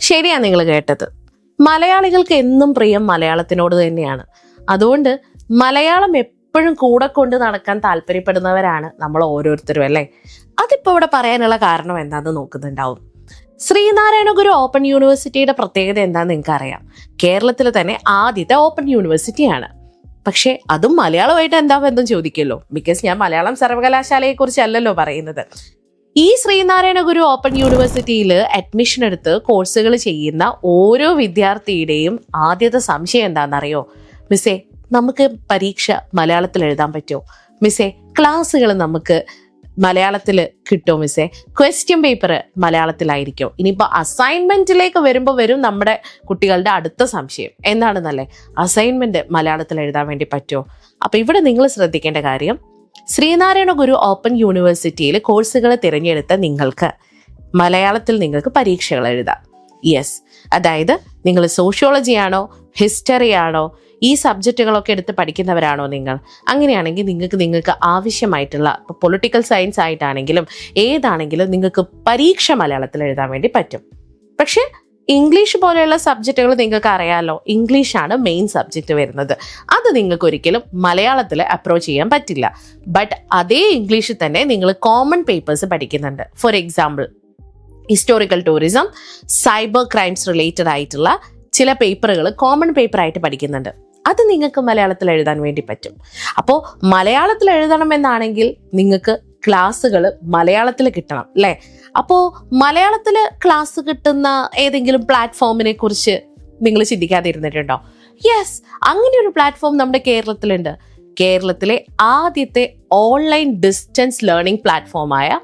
ശരിയാ നിങ്ങൾ കേട്ടത്. മലയാളികൾക്ക് എന്നും പ്രിയം മലയാളത്തിനോട് തന്നെയാണ്. അതുകൊണ്ട് മലയാളം എപ്പോഴും കൂടെ കൊണ്ട് നടക്കാൻ താല്പര്യപ്പെടുന്നവരാണ് നമ്മൾ ഓരോരുത്തരും അല്ലേ? അതിപ്പോ ഇവിടെ പറയാനുള്ള കാരണം എന്താണെന്ന് നോക്കുന്നുണ്ടാവും. ശ്രീനാരായണ ഗുരു ഓപ്പൺ യൂണിവേഴ്സിറ്റിയുടെ പ്രത്യേകത എന്താണെന്ന് നിങ്ങൾക്ക് അറിയാം കേരളത്തിൽ തന്നെ ആദ്യത്തെ ഓപ്പൺ യൂണിവേഴ്സിറ്റിയാണ്. പക്ഷേ അതും മലയാളമായിട്ട് എന്താ ബന്ധം ചോദിക്കല്ലോ ബിക്കോസ് ഞാൻ മലയാളം സർവകലാശാലയെ കുറിച്ചല്ലല്ലോ പറയുന്നത്. ഈ ശ്രീനാരായണ ഗുരു ഓപ്പൺ യൂണിവേഴ്സിറ്റിയിൽ അഡ്മിഷൻ എടുത്ത് കോഴ്സുകൾ ചെയ്യുന്ന ഓരോ വിദ്യാർത്ഥിയുടെയും ആദ്യത്തെ സംശയം എന്താണെന്നറിയോ? മിസ്സേ നമുക്ക് പരീക്ഷ മലയാളത്തിൽ എഴുതാൻ പറ്റുമോ? മിസ്സേ ക്ലാസ്സുകൾ നമുക്ക് മലയാളത്തിൽ കിട്ടുമോ മിസ്സേ? ക്വസ്റ്റ്യൻ പേപ്പർ മലയാളത്തിലായിരിക്കും. ഇനിയിപ്പോൾ അസൈൻമെന്റിലേക്ക് വരുമ്പോൾ വരും നമ്മുടെ കുട്ടികളുടെ അടുത്ത സംശയം. എന്താണെന്നല്ലേ? അസൈൻമെന്റ് മലയാളത്തിൽ എഴുതാൻ വേണ്ടി പറ്റുമോ? അപ്പോൾ ഇവിടെ നിങ്ങൾ ശ്രദ്ധിക്കേണ്ട കാര്യം ശ്രീനാരായണ ഗുരു ഓപ്പൺ യൂണിവേഴ്സിറ്റിയിൽ കോഴ്സുകൾ തിരഞ്ഞെടുത്ത നിങ്ങൾക്ക് മലയാളത്തിൽ നിങ്ങൾക്ക് പരീക്ഷകൾ എഴുതാം. യെസ് അതായത് നിങ്ങൾ സോഷ്യോളജി ആണോ ഹിസ്റ്ററി ആണോ ഈ സബ്ജക്റ്റുകളൊക്കെ എടുത്ത് പഠിക്കുന്നവരാണോ നിങ്ങൾ? അങ്ങനെയാണെങ്കിൽ നിങ്ങൾക്ക് നിങ്ങൾക്ക് ആവശ്യമായിട്ടുള്ള ഇപ്പോൾ പൊളിറ്റിക്കൽ സയൻസ് ആയിട്ടാണെങ്കിലും ഏതാണെങ്കിലും നിങ്ങൾക്ക് പരീക്ഷ മലയാളത്തിൽ എഴുതാൻ വേണ്ടി പറ്റും. പക്ഷേ ഇംഗ്ലീഷ് പോലെയുള്ള സബ്ജക്റ്റുകൾ നിങ്ങൾക്ക് അറിയാമല്ലോ ഇംഗ്ലീഷാണ് മെയിൻ സബ്ജക്റ്റ് വരുന്നത്. അത് നിങ്ങൾക്ക് ഒരിക്കലും മലയാളത്തിൽ അപ്രോച്ച് ചെയ്യാൻ പറ്റില്ല. ബട്ട് അതേ ഇംഗ്ലീഷിൽ തന്നെ നിങ്ങൾ കോമൺ പേപ്പേഴ്സ് പഠിക്കുന്നുണ്ട്. For example historical tourism cyber crimes related ആയിട്ടുള്ള ചില പേപ്പറുകൾ കോമൺ പേപ്പർ ആയിട്ട് പഠിക്കുന്നുണ്ട്. അത് നിങ്ങൾക്ക് മലയാളത്തിൽ എഴുതാൻ വേണ്ടി പറ്റും. അപ്പോൾ മലയാളത്തിൽ എഴുതണമെന്നാണെങ്കിൽ നിങ്ങൾക്ക് ക്ലാസ്സുകൾ മലയാളത്തിൽ കിട്ടണം അല്ലേ? അപ്പോൾ മലയാളത്തിൽ ക്ലാസ് കിട്ടുന്ന ഏതെങ്കിലും പ്ലാറ്റ്ഫോമിനെ കുറിച്ച് നിങ്ങൾ ചിന്തിക്കാതിരുന്നിട്ടുണ്ടോ? യെസ് അങ്ങനെ ഒരു പ്ലാറ്റ്ഫോം നമ്മുടെ കേരളത്തിലുണ്ട്. കേരളത്തിലെ ആദ്യത്തെ ഓൺലൈൻ ഡിസ്റ്റൻസ് ലേണിംഗ് പ്ലാറ്റ്ഫോമായ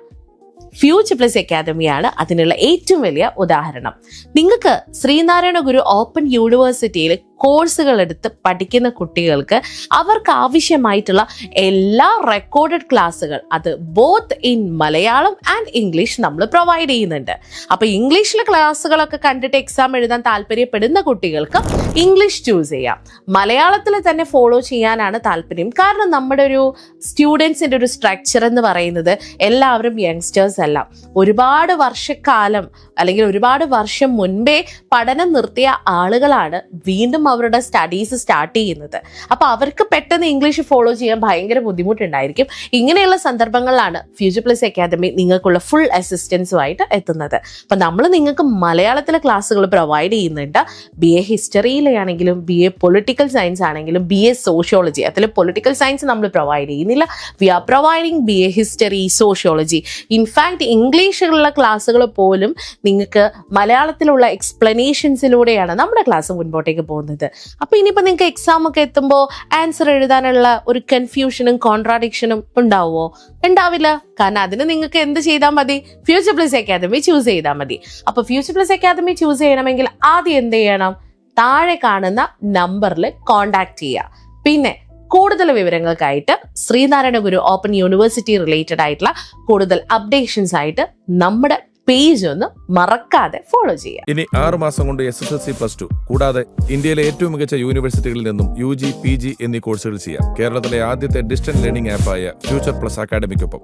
ഫ്യൂച്ചർ പ്ലസ് അക്കാദമിയാണ് അതിനുള്ള ഏറ്റവും വലിയ ഉദാഹരണം. നിങ്ങൾക്ക് ശ്രീനാരായണ ഗുരു ഓപ്പൺ യൂണിവേഴ്സിറ്റിയിൽ കോഴ്സുകൾ എടുത്ത് പഠിക്കുന്ന കുട്ടികൾക്ക് അവർക്ക് ആവശ്യമായിട്ടുള്ള എല്ലാ റെക്കോർഡഡ് ക്ലാസ്സുകൾ അത് both in Malayalam and English നമ്മൾ പ്രൊവൈഡ് ചെയ്യുന്നുണ്ട്. അപ്പോൾ ഇംഗ്ലീഷിലെ ക്ലാസ്സുകളൊക്കെ കണ്ടിട്ട് എക്സാം എഴുതാൻ താല്പര്യപ്പെടുന്ന കുട്ടികൾക്ക് ഇംഗ്ലീഷ് ചൂസ് ചെയ്യാം. മലയാളത്തിൽ തന്നെ ഫോളോ ചെയ്യാനാണ് താല്പര്യം. കാരണം നമ്മുടെ ഒരു സ്റ്റുഡൻസിന്റെ ഒരു സ്ട്രക്ചർ എന്ന് പറയുന്നത് എല്ലാവരും യങ്സ്റ്റേഴ്സ് അല്ല. ഒരുപാട് വർഷക്കാലം അല്ലെങ്കിൽ ഒരുപാട് വർഷം മുൻപേ പഠനം നിർത്തിയ ആളുകളാണ് വീണ്ടും അവരുടെ സ്റ്റഡീസ് സ്റ്റാർട്ട് ചെയ്യുന്നത്. അപ്പോൾ അവർക്ക് പെട്ടെന്ന് ഇംഗ്ലീഷ് ഫോളോ ചെയ്യാൻ ഭയങ്കര ബുദ്ധിമുട്ടുണ്ടായിരിക്കും. ഇങ്ങനെയുള്ള സന്ദർഭങ്ങളിലാണ് ഫ്യൂച്ചർ പ്ലസ് അക്കാദമി നിങ്ങൾക്കുള്ള ഫുൾ അസിസ്റ്റൻസുമായിട്ട് എത്തുന്നത്. അപ്പം നമ്മൾ നിങ്ങൾക്ക് മലയാളത്തിലെ ക്ലാസ്സുകൾ പ്രൊവൈഡ് ചെയ്യുന്നുണ്ട്. ബി എ ഹിസ്റ്ററിയിലാണെങ്കിലും ബി എ പൊളിറ്റിക്കൽ സയൻസ് ആണെങ്കിലും ബി എ സോഷ്യോളജി അതിൽ പൊളിറ്റിക്കൽ സയൻസ് നമ്മൾ പ്രൊവൈഡ് ചെയ്യുന്നില്ല. We are providing B A history sociology in fact ഇംഗ്ലീഷിലുള്ള ക്ലാസ്സുകൾ പോലും നിങ്ങൾക്ക് മലയാളത്തിലുള്ള എക്സ്പ്ലനേഷൻസിലൂടെയാണ് നമ്മുടെ ക്ലാസ് മുൻപോട്ടേക്ക് പോകുന്നത്. അപ്പോൾ ഇനിയിപ്പോൾ നിങ്ങൾക്ക് എക്സാം ഒക്കെ എത്തുമ്പോൾ ആൻസർ എഴുതാനുള്ള ഒരു കൺഫ്യൂഷനും കോൺട്രാഡിക്ഷനും ഉണ്ടാവുമോ? ഉണ്ടാവില്ല. കാരണം അതിന് നിങ്ങൾക്ക് എന്ത് ചെയ്താൽ മതി? ഫ്യൂച്ചർ പ്ലസ് അക്കാദമി ചൂസ് ചെയ്താൽ മതി. അപ്പോൾ ഫ്യൂച്ചർ പ്ലസ് അക്കാദമി ചൂസ് ചെയ്യണമെങ്കിൽ ആദ്യം എന്ത് ചെയ്യണം? താഴെ കാണുന്ന നമ്പറിൽ കോണ്ടാക്ട് ചെയ്യുക. പിന്നെ കൂടുതൽ വിവരങ്ങൾക്കായിട്ട് Sree Narayana Guru open university related ആയിട്ടുള്ള കൂടുതൽ അപ്ഡേഷൻസ് ആയിട്ട് നമ്മുടെ പേജ് ഒന്ന് മറക്കാതെ ഫോളോ ചെയ്യാം ഇനി ആറ് മാസം കൊണ്ട് S S L C plus two കൂടാതെ ഇന്ത്യയിലെ ഏറ്റവും മികച്ച യൂണിവേഴ്സിറ്റികളിൽ നിന്നും യു ജി പി ജി എന്നീ കോഴ്സുകൾ ചെയ്യാം. കേരളത്തിലെ ആദ്യത്തെ ഡിസ്റ്റൻസ് ലേണിംഗ് ആപ്പായ ഫ്യൂച്ചർ പ്ലസ് അക്കാഡമിക്കൊപ്പം.